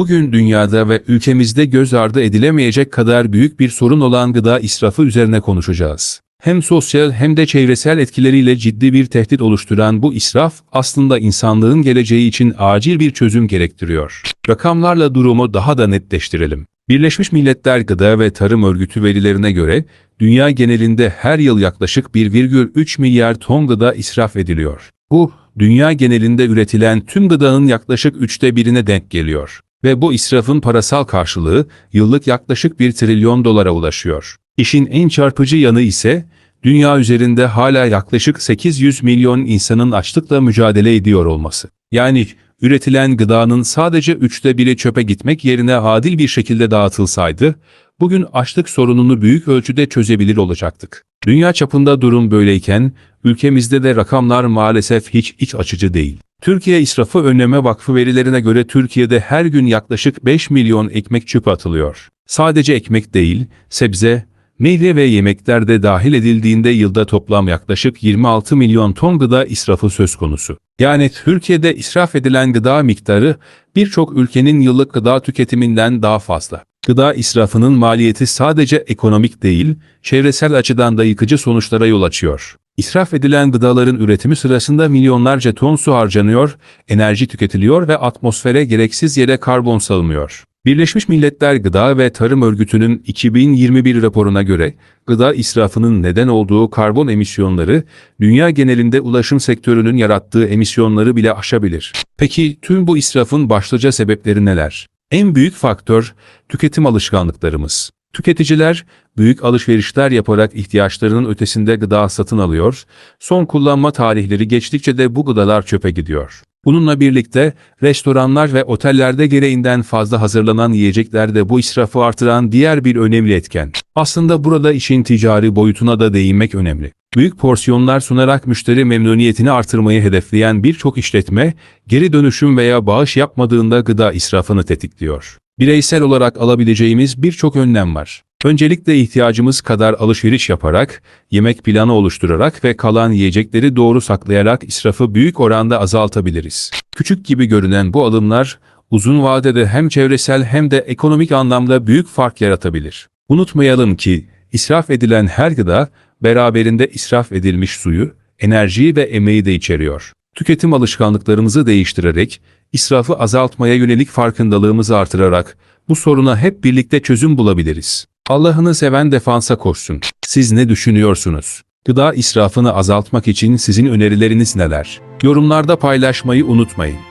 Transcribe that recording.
Bugün dünyada ve ülkemizde göz ardı edilemeyecek kadar büyük bir sorun olan gıda israfı üzerine konuşacağız. Hem sosyal hem de çevresel etkileriyle ciddi bir tehdit oluşturan bu israf aslında insanlığın geleceği için acil bir çözüm gerektiriyor. Rakamlarla durumu daha da netleştirelim. Birleşmiş Milletler Gıda ve Tarım Örgütü verilerine göre dünya genelinde her yıl yaklaşık 1,3 milyar ton gıda israf ediliyor. Bu, dünya genelinde üretilen tüm gıdanın yaklaşık üçte birine denk geliyor. Ve bu israfın parasal karşılığı yıllık yaklaşık 1 trilyon dolara ulaşıyor. İşin en çarpıcı yanı ise dünya üzerinde hala yaklaşık 800 milyon insanın açlıkla mücadele ediyor olması. Yani üretilen gıdanın sadece üçte biri çöpe gitmek yerine adil bir şekilde dağıtılsaydı, bugün açlık sorununu büyük ölçüde çözebilir olacaktık. Dünya çapında durum böyleyken, ülkemizde de rakamlar maalesef hiç iç açıcı değil. Türkiye İsrafı Önleme Vakfı verilerine göre Türkiye'de her gün yaklaşık 5 milyon ekmek çöpe atılıyor. Sadece ekmek değil, sebze, meyve ve yemekler de dahil edildiğinde yılda toplam yaklaşık 26 milyon ton gıda israfı söz konusu. Yani Türkiye'de israf edilen gıda miktarı birçok ülkenin yıllık gıda tüketiminden daha fazla. Gıda israfının maliyeti sadece ekonomik değil, çevresel açıdan da yıkıcı sonuçlara yol açıyor. İsraf edilen gıdaların üretimi sırasında milyonlarca ton su harcanıyor, enerji tüketiliyor ve atmosfere gereksiz yere karbon salınıyor. Birleşmiş Milletler Gıda ve Tarım Örgütü'nün 2021 raporuna göre gıda israfının neden olduğu karbon emisyonları dünya genelinde ulaşım sektörünün yarattığı emisyonları bile aşabilir. Peki tüm bu israfın başlıca sebepleri neler? En büyük faktör tüketim alışkanlıklarımız. Tüketiciler büyük alışverişler yaparak ihtiyaçlarının ötesinde gıda satın alıyor, son kullanma tarihleri geçtikçe de bu gıdalar çöpe gidiyor. Bununla birlikte restoranlar ve otellerde gereğinden fazla hazırlanan yiyecekler de bu israfı artıran diğer bir önemli etken. Aslında burada işin ticari boyutuna da değinmek önemli. Büyük porsiyonlar sunarak müşteri memnuniyetini artırmayı hedefleyen birçok işletme, geri dönüşüm veya bağış yapmadığında gıda israfını tetikliyor. Bireysel olarak alabileceğimiz birçok önlem var. Öncelikle ihtiyacımız kadar alışveriş yaparak, yemek planı oluşturarak ve kalan yiyecekleri doğru saklayarak israfı büyük oranda azaltabiliriz. Küçük gibi görünen bu alımlar, uzun vadede hem çevresel hem de ekonomik anlamda büyük fark yaratabilir. Unutmayalım ki, israf edilen her gıda, beraberinde israf edilmiş suyu, enerjiyi ve emeği de içeriyor. Tüketim alışkanlıklarımızı değiştirerek, israfı azaltmaya yönelik farkındalığımızı artırarak, bu soruna hep birlikte çözüm bulabiliriz. Allah'ını seven defansa koşsun. Siz ne düşünüyorsunuz? Gıda israfını azaltmak için sizin önerileriniz neler? Yorumlarda paylaşmayı unutmayın.